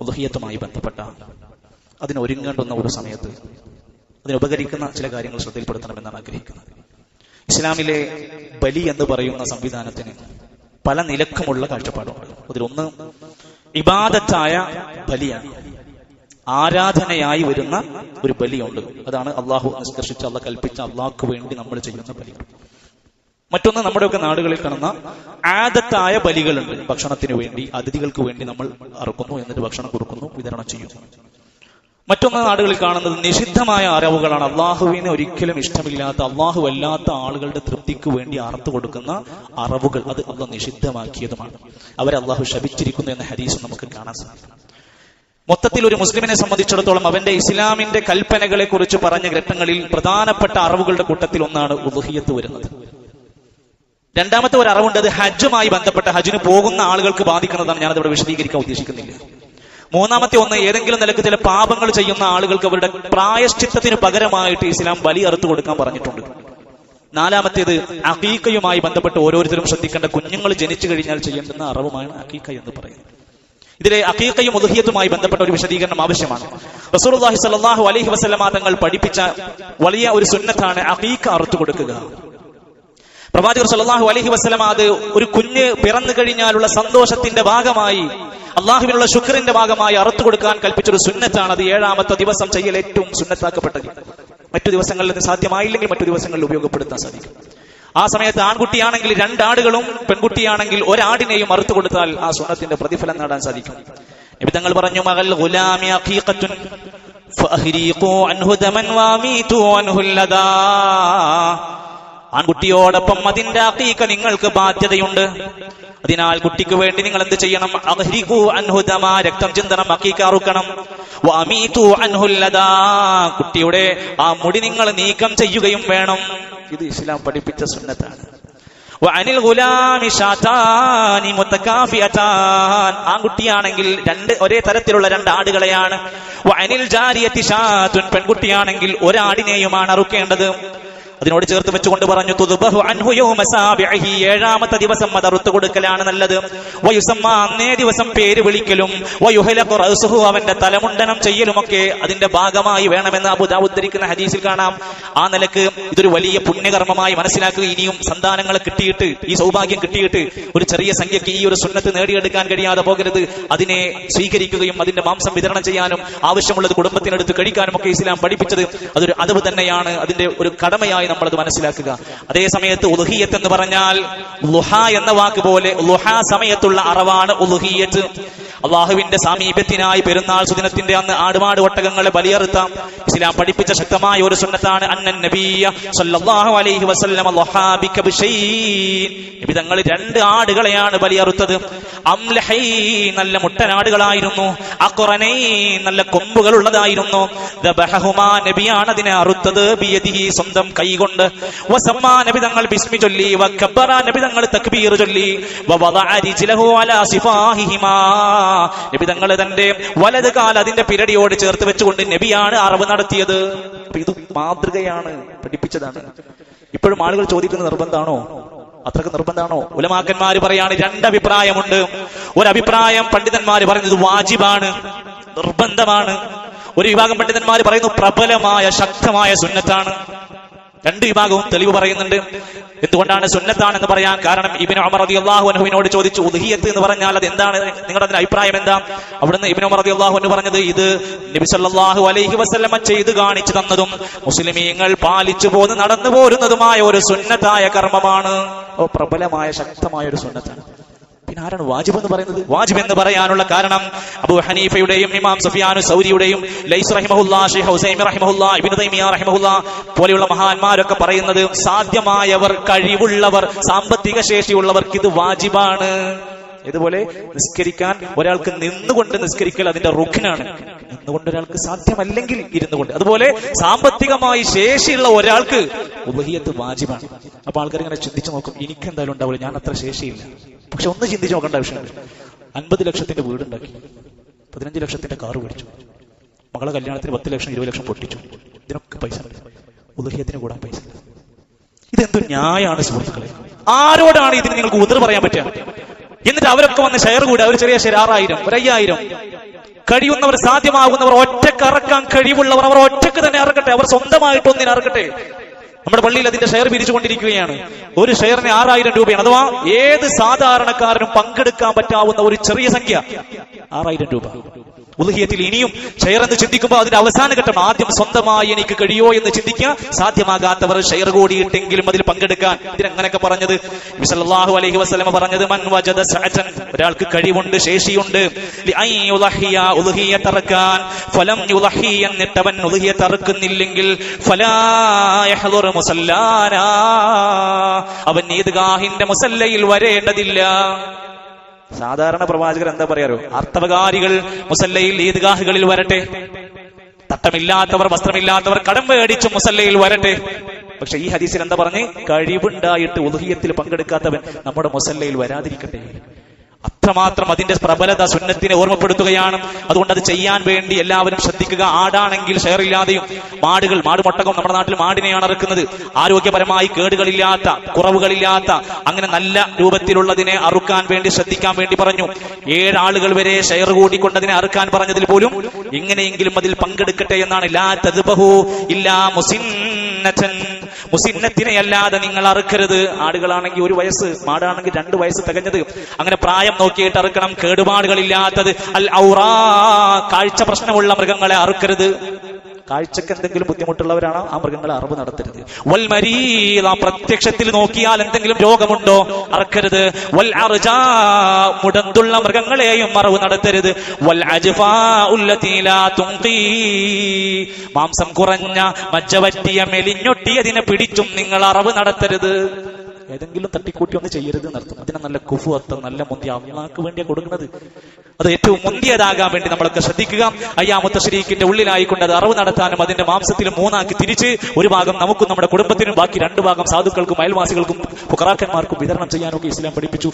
ഉദഹിയത്തുമായി ബന്ധപ്പെട്ട അതിന് ഒരുങ്ങേണ്ടുന്ന ഒരു സമയത്ത് അതിനുപകരിക്കുന്ന ചില കാര്യങ്ങൾ ശ്രദ്ധയിൽപ്പെടുത്തണമെന്നാണ് ആഗ്രഹിക്കുന്നത്. ഇസ്ലാമിലെ ബലി എന്ന് പറയുന്ന സംവിധാനത്തിന് പല നിലക്കുമുള്ള കാഴ്ചപ്പാടുണ്ട്. അതിലൊന്ന് ഇബാദത്തായ ബലിയാണ്. ആരാധനയായി വരുന്ന ഒരു ബലിയുണ്ട്. അതാണ് അള്ളാഹു നിഷ്കർഷിച്ച് അള്ളാഹ് കൽപ്പിച്ച അള്ളാഹ്ക്ക് വേണ്ടി നമ്മൾ ചെയ്യുന്ന ബലികൾ മറ്റൊന്ന് നമ്മുടെയൊക്കെ നാടുകളിൽ കാണുന്ന ആദത്തായ ബലികളുണ്ട്. ഭക്ഷണത്തിന് വേണ്ടി അതിഥികൾക്ക് വേണ്ടി നമ്മൾ അറുക്കുന്നു എന്നിട്ട് ഭക്ഷണം കൊടുക്കുന്നു വിതരണം ചെയ്യുന്നു മറ്റൊന്ന് നാടുകളിൽ കാണുന്നത് നിഷിദ്ധമായ അറിവുകളാണ്. അള്ളാഹുവിന് ഒരിക്കലും ഇഷ്ടമില്ലാത്ത അള്ളാഹു അല്ലാത്ത ആളുകളുടെ തൃപ്തിക്ക് വേണ്ടി അറുത്തു കൊടുക്കുന്ന അറിവുകൾ അത് അള്ളാഹ് നിഷിദ്ധമാക്കിയതുമാണ്. അവരെ അള്ളാഹു ശപിച്ചിരിക്കുന്നു എന്ന ഹരീസ് നമുക്ക് കാണാൻ സാധിക്കും. മൊത്തത്തിൽ ഒരു മുസ്ലിമിനെ സംബന്ധിച്ചിടത്തോളം അവന്റെ ഇസ്ലാമിന്റെ കൽപ്പനകളെ കുറിച്ച് പറഞ്ഞ ഘട്ടങ്ങളിൽ പ്രധാനപ്പെട്ട അറിവുകളുടെ കൂട്ടത്തിൽ ഒന്നാണ് ഉദുഹിയത്ത് വരുന്നത്. രണ്ടാമത്തെ ഒരു അറിവുണ്ട് അത് ഹജ്ജുമായി ബന്ധപ്പെട്ട ഹജ്ജിന് പോകുന്ന ആളുകൾക്ക് ബാധിക്കുന്നതാണ്. ഞാനത് ഇവിടെ വിശദീകരിക്കാൻ ഉദ്ദേശിക്കുന്നില്ല. മൂന്നാമത്തെ ഒന്ന് ഏതെങ്കിലും നിലയ്ക്ക് ചില പാപങ്ങൾ ചെയ്യുന്ന ആളുകൾക്ക് അവരുടെ പ്രായശ്ചിത്തത്തിന് പകരമായിട്ട് ഇസ്ലാം ബലി അറുത്തു കൊടുക്കാൻ പറഞ്ഞിട്ടുണ്ട്. നാലാമത്തേത് അഖീക്കയുമായി ബന്ധപ്പെട്ട് ഓരോരുത്തരും ശ്രദ്ധിക്കേണ്ട കുഞ്ഞുങ്ങൾ ജനിച്ചു കഴിഞ്ഞാൽ ചെയ്യേണ്ടുന്ന അറിവുമാണ് അഖീക്ക എന്ന് പറയുന്നത്. ഇതിലെ അഖീക്കയും ഉദഹിയത്തുമായി ബന്ധപ്പെട്ട ഒരു വിശദീകരണം ആവശ്യമാണ്. റസൂലുള്ളാഹി സ്വല്ലല്ലാഹു അലൈഹി വസല്ലമ തങ്ങൾ പഠിപ്പിച്ച വലിയ ഒരു സുന്നത്താണ് അഖീക്ക അറുത്തു കൊടുക്കുക. പ്രവാചകർ സല്ലാഹു അലഹി വസ്ലം അത് ഒരു കുഞ്ഞ് പിറന്നു കഴിഞ്ഞാലുള്ള സന്തോഷത്തിന്റെ ഭാഗമായി അള്ളാഹുവിനുള്ള ശുക്രന്റെ ഭാഗമായി അറുത്തു കൊടുക്കാൻ കൽപ്പിച്ചൊരു സുന്നത്താണ് അത് ഏഴാമത്തെ ദിവസം ചെയ്യൽ ഏറ്റവും സുന്നത്താക്കപ്പെട്ടത് മറ്റു ദിവസങ്ങളിൽ ഇത് സാധ്യമായില്ലെങ്കിൽ മറ്റു ദിവസങ്ങളിൽ ഉപയോഗപ്പെടുത്താൻ സാധിക്കും. ആ സമയത്ത് ആൺകുട്ടിയാണെങ്കിൽ രണ്ടാടുകളും പെൺകുട്ടിയാണെങ്കിൽ ഒരാടിനെയും അറുത്തു കൊടുത്താൽ ആ സുന്നത്തിന്റെ പ്രതിഫലം നേടാൻ സാധിക്കും. നബി തങ്ങൾ പറഞ്ഞു മകൾ ഗുലാമി അഖീഖത്തുൻ അൻഹു ദമൻ വാമീതു അൻഹു ലദാ. ആൺകുട്ടിയോടൊപ്പം അതിന്റെ അക്കീക്ക നിങ്ങൾക്ക് ബാധ്യതയുണ്ട്. അതിനാൽ കുട്ടിക്ക് വേണ്ടി നിങ്ങൾ എന്ത് ചെയ്യണം അൻഹുദമ രക്തം ചിന്തനം അക്കീക്കാറുക്കണം കുട്ടിയുടെ ആ മുടി നിങ്ങൾ നീക്കം ചെയ്യുകയും വേണം. ഇത് ഇസ്ലാം പഠിപ്പിച്ച സുന്നത്താണ്. വഅനിൽ ഗുലാമി ആൺകുട്ടിയാണെങ്കിൽ രണ്ട് ഒരേ തരത്തിലുള്ള രണ്ട് ആടുകളെയാണ്. വഅനിൽ ജാരിയത്തി പെൺകുട്ടിയാണെങ്കിൽ ഒരാടിനെയുമാണ് അറുക്കേണ്ടത്. അതിനോട് ചേർത്ത് വെച്ചുകൊണ്ട് പറഞ്ഞു ഏഴാമത്തെ ദിവസം അത് അറുത്തു കൊടുക്കലാണ് നല്ലത്. അന്നേ ദിവസം പേര് വിളിക്കലും അവന്റെ തലമുണ്ടനം ചെയ്യലുമൊക്കെ അതിന്റെ ഭാഗമായി വേണമെന്ന് അബുദാ ഉദ്ധരിക്കുന്ന ഹദീസിൽ കാണാം. ആ നിലയ്ക്ക് ഇതൊരു വലിയ പുണ്യകർമ്മമായി മനസ്സിലാക്കുക. ഇനിയും സന്താനങ്ങൾ കിട്ടിയിട്ട് ഈ സൗഭാഗ്യം കിട്ടിയിട്ട് ഒരു ചെറിയ സംഖ്യക്ക് ഈ ഒരു സുന്നത്ത് നേടിയെടുക്കാൻ കഴിയാതെ പോകരുത്. അതിനെ സ്വീകരിക്കുകയും അതിന്റെ മാംസം വിതരണം ചെയ്യാനും ആവശ്യമുള്ളത് കുടുംബത്തിനടുത്ത് കഴിക്കാനും ഒക്കെ ഇസ്ലാം പഠിപ്പിച്ചത് അതൊരു അതവ് തന്നെയാണ്. അതിന്റെ ഒരു കടമയായി നമ്മൾ അത് മനസ്സിലാക്കുക. അതേ സമയത്ത് ഉലുഹിയത്ത് എന്ന് പറഞ്ഞാൽ ലുഹ എന്ന വാക്ക് പോലെ ലുഹ സമയത്തുള്ള അറവാണ് ഉലുഹിയത്ത് അള്ളാഹുവിന്റെ സാമീപ്യത്തിനായി പെരുന്നാൾ സുദിനത്തിന്റെ അന്ന് ആടുമാട് ഒട്ടകങ്ങളെ ബലിയറുത്താം. ഇസ്ലാം പഠിപ്പിച്ച ശക്തമായ ഒരു സുന്നത്താണ് അന്നൻ നബിയ സല്ലല്ലാഹു അലൈഹി വസല്ലം ളുഹാ ബികബ്ശൈൻ നബി തങ്ങൾ രണ്ട് ആടുകളെയാണ് ബലിയറുത്തത്. അംലഹൈ നല്ല മുട്ടനാടുകളായിരുന്നു. അഖറനൈ നല്ല കൊമ്പുകൾ ഉള്ളതായിരുന്നു ദബഹഹുമാ നബിയാണ് അതിനെ അറുത്തത്. ബിയദിഹി സ്വന്തം കൈകൊണ്ട് വസമ്മാ നബി തങ്ങൾ ബിസ്മി ചൊല്ലി. വക്കബ്ബറ നബി തങ്ങൾ തക്ബീർ ചൊല്ലി. വവദഅ റിജ്ലഹു അലാ സിഫാഹിഹിമാ. നബി തങ്ങൾ തന്റെ വലത് കാൽ അതിന്റെ പിരടിയോട് ചേർത്ത് വെച്ചുകൊണ്ട് നബിയാണ് അറിവ് നടത്തിയത്. അപ്പൊ ഇത് മാതൃകയാണ് പഠിപ്പിച്ചതാണ്. ഇപ്പോഴും ആളുകൾ ചോദിക്കുന്ന നിർബന്ധമാണോ അത്രയ്ക്ക് നിർബന്ധമാണോ ഉലമാക്കന്മാർ പറയാണ് രണ്ട് അഭിപ്രായമുണ്ട് ഒരു അഭിപ്രായം പണ്ഡിതന്മാര് പറയുന്നത് വാജിബാണ് നിർബന്ധമാണ്. ഒരു വിഭാഗം പണ്ഡിതന്മാർ പറയുന്നു പ്രബലമായ ശക്തമായ സുന്നത്താണ്. രണ്ട് വിഭാഗവും തെളിവ് പറയുന്നുണ്ട്. എന്തുകൊണ്ടാണ് സുന്നത്താണെന്ന് പറയാൻ കാരണം ഇബിൻ അമർ അതി അള്ളാഹു അനുവിനോട് ചോദിച്ചു ഉദഹിയത്ത് എന്ന് പറഞ്ഞാൽ അത് എന്താണ് നിങ്ങളുടെ അതിന് അഭിപ്രായം എന്താ? അവിടുന്ന് ഇബിൻ അമർ അതി അള്ളാഹു എന്ന് പറഞ്ഞത് ഇത് നബി സല്ലല്ലാഹു അലൈഹി വസ്ലമ ചെയ്ത് കാണിച്ചു തന്നതും മുസ്ലിമീങ്ങൾ പാലിച്ചു പോന്ന് നടന്നു പോരുന്നതുമായ ഒരു സുന്നത്തായ കർമ്മമാണ്. പ്രബലമായ ശക്തമായ ഒരു സുന്നത്താണ്. പിന്നെ ആരാണ് വാജിബ് എന്ന് പറയുന്നത്? വാജിബ് എന്ന് പറയാനുള്ള കാരണം അബു ഹനീഫയുടെയും ഇമാം സഫിയാനു സൗരിയുടെയും ലൈസ് റഹിമഹുല്ലാ ഇബ്നു പോലെയുള്ള മഹാന്മാരൊക്കെ പറയുന്നത് സാധ്യമായവർ കഴിവുള്ളവർ സാമ്പത്തിക ശേഷിയുള്ളവർക്ക് ഇത് വാജിബാണ്. ഇതുപോലെ നിസ്കരിക്കാൻ ഒരാൾക്ക് നിന്നുകൊണ്ട് നിസ്കരിക്കൽ അതിന്റെ റുഖിനാണ്. നിന്നുകൊണ്ട് ഒരാൾക്ക് സാധ്യമല്ലെങ്കിൽ ഇരുന്നു കൊണ്ട് അതുപോലെ സാമ്പത്തികമായി ശേഷിയുള്ള ഒരാൾക്ക് ഉപഹിയത്ത് വാജിബാണ്. അപ്പൊ ആൾക്കാർ ഇങ്ങനെ ചിന്തിച്ചു നോക്കും എനിക്ക് എന്തായാലും ഉണ്ടാവില്ല ഞാൻ അത്ര ശേഷിയില്ല. പക്ഷെ ഒന്ന് ചിന്തിച്ചു നോക്കേണ്ട ആവശ്യമുണ്ട്. അൻപത് ലക്ഷത്തിന്റെ വീടുണ്ടാക്കി പതിനഞ്ച് ലക്ഷത്തിന്റെ കാറ് മേടിച്ചു മകളെ കല്യാണത്തിന് പത്ത് ലക്ഷം ഇരുപത് ലക്ഷം പൊട്ടിച്ചു. ഇതിനൊക്കെ പൈസ ഉദഹ്യത്തിന് കൂടാൻ പൈസ ഇല്ല. ഇതെന്തൊരു ന്യായമാണ് സുഹൃത്തുക്കളെ? ആരോടാണ് ഇതിന് നിങ്ങൾക്ക് ഉതിർ പറയാൻ പറ്റുക? എന്നിട്ട് അവരൊക്കെ വന്ന് ഷെയർ കൂടി. അവർ ചെറിയ ഷെയർ ആറായിരം ഒരു അയ്യായിരം. കഴിയുന്നവർ സാധ്യമാകുന്നവർ ഒറ്റയ്ക്ക് അറക്കാൻ കഴിവുള്ളവർ അവർ ഒറ്റയ്ക്ക് തന്നെ അറക്കട്ടെ അവർ സ്വന്തമായിട്ട് ഒന്നിനെ അറക്കട്ടെ നമ്മുടെ പള്ളിയിൽ അതിന്റെ ഷെയർ പിരിച്ചുകൊണ്ടിരിക്കുകയാണ്. ഒരു ഷെയറിന് ആറായിരം രൂപയാണ്. അഥവാ ഏത് സാധാരണക്കാരനും പങ്കെടുക്കാൻ പറ്റാവുന്ന ഒരു ചെറിയ സംഖ്യ ആറായിരം രൂപ. ഉലഹിയത്തിൽ ഇനിയും ഷെയർ എന്ന് ചിന്തിക്കുമ്പോൾ അതിന്റെ അവസാന ഘട്ടം ആദ്യം സ്വന്തമായി എനിക്ക് കഴിയോ എന്ന് ചിന്തിക്കുക. സാധ്യമാകാത്തവർ ഷെയർ കൂടിയിട്ടെങ്കിലും അതിൽ പങ്കെടുക്കാൻ. ഇതിനങ്ങനെയൊക്കെ പറഞ്ഞത് വിസല്ലാഹു അലഹി വസ്ലമ പറഞ്ഞത് മൻ വജദ സഅതൻ. ഒരാൾക്ക് കഴിവുണ്ട് ശേഷിയുണ്ട്. തറക്കാൻ ഫലം എന്നിട്ടവൻ ഉലഹിയ തറക്കുന്നില്ലെങ്കിൽ അവൻ ഈദ്ഗാഹിന്റെ മുസല്ലയിൽ വരേണ്ടതില്ല. സാധാരണ പ്രവാചകർ എന്താ പറയാറോ അർത്ഥവകാരികൾ മുസല്ലയിൽ ഈദ്ഗാഹുകളിൽ വരട്ടെ. തട്ടമില്ലാത്തവർ വസ്ത്രമില്ലാത്തവർ കടം മേടിച്ച് മുസല്ലയിൽ വരട്ടെ. പക്ഷെ ഈ ഹദീസിൽ എന്താ പറഞ്ഞ്? കഴിവുണ്ടായിട്ട് ഉദഹിയത്തിൽ പങ്കെടുക്കാത്തവൻ നമ്മുടെ മുസല്ലയിൽ വരാതിരിക്കട്ടെ. അത്രമാത്രം അതിന്റെ പ്രബലത സുന്നത്തിനെ ഓർമ്മപ്പെടുത്തുകയാണ്. അതുകൊണ്ട് അത് ചെയ്യാൻ വേണ്ടി എല്ലാവരും ശ്രദ്ധിക്കുക. ആടാണെങ്കിൽ ഷെയർ ഇല്ലാതെയും മാടുകൾ മാടുമൊട്ടകം നമ്മുടെ നാട്ടിൽ മാടിനെയാണ് അറുക്കുന്നത്. ആരോഗ്യപരമായി കേടുകളില്ലാത്ത കുറവുകളില്ലാത്ത അങ്ങനെ നല്ല രൂപത്തിലുള്ളതിനെ അറുക്കാൻ വേണ്ടി ശ്രദ്ധിക്കാൻ വേണ്ടി പറഞ്ഞു. ഏഴാളുകൾ വരെ ഷെയർ കൂടിക്കൊണ്ടതിനെ അറുക്കാൻ പറഞ്ഞതിൽ പോലും എങ്ങനെയെങ്കിലും അതിൽ പങ്കെടുക്കട്ടെ എന്നാണ്. ലാ തദ്ബഹു ഇല്ലാ മുസിന്നതൻ മുസിന്നത്തിനെ അല്ലാതെ നിങ്ങൾ അറുക്കരുത്. ആടുകളാണെങ്കിൽ ഒരു വയസ്സ് മാടാണെങ്കിൽ രണ്ട് വയസ്സ് തികഞ്ഞത്. അങ്ങനെ പ്രായം നോക്കിയിട്ട് അറുക്കണം. കേടുപാടുകളില്ലാത്തത്. അൽ ഔറാ കാഴ്ച പ്രശ്നമുള്ള മൃഗങ്ങളെ അറുക്കരുത്. കാഴ്ചക്ക് എന്തെങ്കിലും ബുദ്ധിമുട്ടുള്ളവരാണ്? ആ മൃഗങ്ങളെ അറിവ് നടത്തരുത്. വൽ ആ പ്രത്യക്ഷത്തിൽ നോക്കിയാൽ എന്തെങ്കിലും രോഗമുണ്ടോ? അറക്കരുത്. വൽ അർജാ മുടന്തുള്ള മൃഗങ്ങളെയും മറവ് നടത്തരുത്. വൽ അജ്ഫാ മാംസം കുറഞ്ഞ മജ്ജ പറ്റിയ മെലിഞ്ഞൊട്ടിയതിനെ പിടിച്ചും നിങ്ങൾ അറവ് നടത്തരുത്. ഏതെങ്കിലും തട്ടിക്കൂട്ടി ഒന്ന് ചെയ്യരുത് എന്നർത്ഥം അതിനെ നല്ല കുഫു അർത്ഥം നല്ല മുന്തി അള്ളാക്ക് വേണ്ടിയാണ് കൊടുക്കുന്നത്. അത് ഏറ്റവും മുന്തിയതാകാൻ വേണ്ടി നമ്മളൊക്കെ ശ്രദ്ധിക്കുക. അയ്യാമത്ത ശരീക്കിന്റെ ഉള്ളിലായിക്കൊണ്ട് അത് അറിവ് നടത്താനും അതിന്റെ മാംസത്തിൽ മൂന്നാക്കി തിരിച്ച് ഒരു ഭാഗം നമുക്കും നമ്മുടെ കുടുംബത്തിനും ബാക്കി രണ്ട് ഭാഗം സാധുക്കൾക്കും അയൽവാസികൾക്കും ഫുക്കറാക്കന്മാർക്കും വിതരണം ചെയ്യാനൊക്കെ ഇസ്ലാം പഠിപ്പിച്ചു.